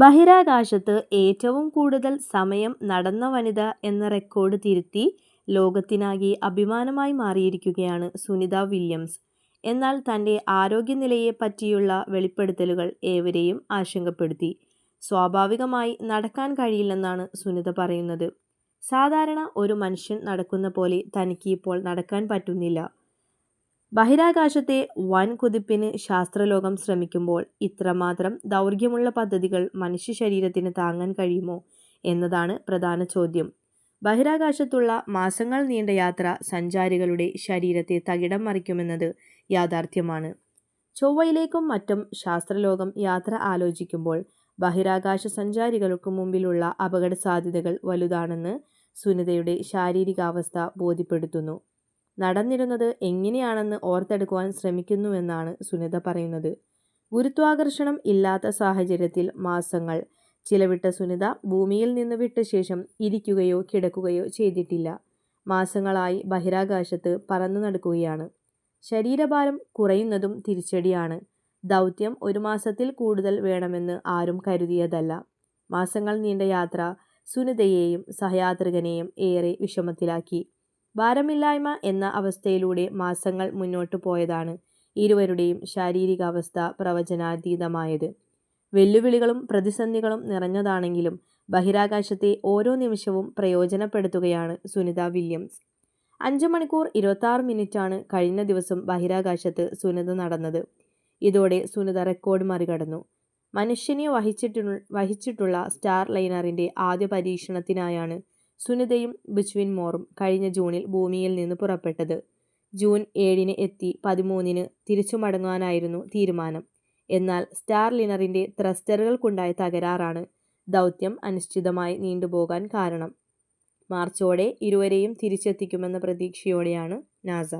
ബഹിരാകാശത്ത് ഏറ്റവും കൂടുതൽ സമയം നടന്ന വനിത എന്ന റെക്കോർഡ് തിരുത്തി ലോകത്തിനാകെ അഭിമാനമായി മാറിയിരിക്കുകയാണ് സുനിത വില്യംസ്. എന്നാൽ തന്റെ ആരോഗ്യനിലയെ പറ്റിയുള്ള വെളിപ്പെടുത്തലുകൾ ഏവരെയും ആശങ്കപ്പെടുത്തി. സ്വാഭാവികമായി നടക്കാൻ കഴിയില്ലെന്നാണ് സുനിത പറയുന്നത്. സാധാരണ ഒരു മനുഷ്യൻ നടക്കുന്ന പോലെ തനിക്ക് ഇപ്പോൾ നടക്കാൻ പറ്റുന്നില്ല. ബഹിരാകാശത്തെ വൻ കുതിപ്പിന് ശാസ്ത്രലോകം ശ്രമിക്കുമ്പോൾ ഇത്രമാത്രം ദൗർഘ്യമുള്ള പദ്ധതികൾ മനുഷ്യ ശരീരത്തിന് താങ്ങാൻ കഴിയുമോ എന്നതാണ് പ്രധാന ചോദ്യം. ബഹിരാകാശത്തുള്ള മാസങ്ങൾ നീണ്ട യാത്ര സഞ്ചാരികളുടെ ശരീരത്തെ തകിടം മറിക്കുമെന്നത് യാഥാർത്ഥ്യമാണ്. ചൊവ്വയിലേക്കും മറ്റും ശാസ്ത്രലോകം യാത്ര ആലോചിക്കുമ്പോൾ ബഹിരാകാശ സഞ്ചാരികൾക്ക് മുമ്പിലുള്ള അപകട സാധ്യതകൾ വലുതാണെന്ന് സുനിതയുടെ ശാരീരികാവസ്ഥ ബോധ്യപ്പെടുത്തുന്നു. നടന്നിരുന്നത് എങ്ങനെയാണെന്ന് ഓർത്തെടുക്കുവാൻ ശ്രമിക്കുന്നുവെന്നാണ് സുനിത പറയുന്നത്. ഗുരുത്വാകർഷണം ഇല്ലാത്ത സാഹചര്യത്തിൽ മാസങ്ങൾ ചിലവിട്ട സുനിത ഭൂമിയിൽ നിന്ന് വിട്ട ശേഷം ഇരിക്കുകയോ കിടക്കുകയോ ചെയ്തിട്ടില്ല. മാസങ്ങളായി ബഹിരാകാശത്ത് പറന്നു നടക്കുകയാണ്. ശരീരഭാരം കുറയുന്നതും തിരിച്ചടിയാണ്. ദൗത്യം ഒരു മാസത്തിൽ കൂടുതൽ വേണമെന്ന് ആരും കരുതിയതല്ല. മാസങ്ങൾ നീണ്ട യാത്ര സുനിതയെയും സഹയാത്രികനെയും ഏറെ വിഷമത്തിലാക്കി. ഭാരമില്ലായ്മ എന്ന അവസ്ഥയിലൂടെ മാസങ്ങൾ മുന്നോട്ടു പോയതാണ് ഇരുവരുടെയും ശാരീരികാവസ്ഥ പ്രവചനാതീതമായത്. വെല്ലുവിളികളും പ്രതിസന്ധികളും നിറഞ്ഞതാണെങ്കിലും ബഹിരാകാശത്തെ ഓരോ നിമിഷവും പ്രയോജനപ്പെടുത്തുകയാണ് സുനിത വില്യംസ്. അഞ്ച് മണിക്കൂർ ഇരുപത്താറ് മിനിറ്റാണ് കഴിഞ്ഞ ദിവസം ബഹിരാകാശത്ത് സുനിത നടന്നത്. ഇതോടെ സുനിത റെക്കോർഡ് മറികടന്നു. മനുഷ്യനെ വഹിച്ചിട്ടു വഹിച്ചിട്ടുള്ള സ്റ്റാർ ലൈനറിന്റെ ആദ്യ പരീക്ഷണത്തിനായാണ് സുനിതയും ബിച്വിൻ മോറും കഴിഞ്ഞ ജൂണിൽ ഭൂമിയിൽ നിന്ന് പുറപ്പെട്ടത്. ജൂൺ ഏഴിന് എത്തി പതിമൂന്നിന് തിരിച്ചു തിരിച്ചുമടങ്ങാനായിരുന്നു തീരുമാനം. എന്നാൽ സ്റ്റാർ ലിനറിന്റെ ത്രസ്റ്ററുകൾക്കുണ്ടായ തകരാറാണ് ദൗത്യം അനിശ്ചിതമായി നീണ്ടുപോകാൻ കാരണം. മാർച്ചോടെ ഇരുവരെയും തിരിച്ചെത്തിക്കുമെന്ന പ്രതീക്ഷയോടെയാണ് നാസ.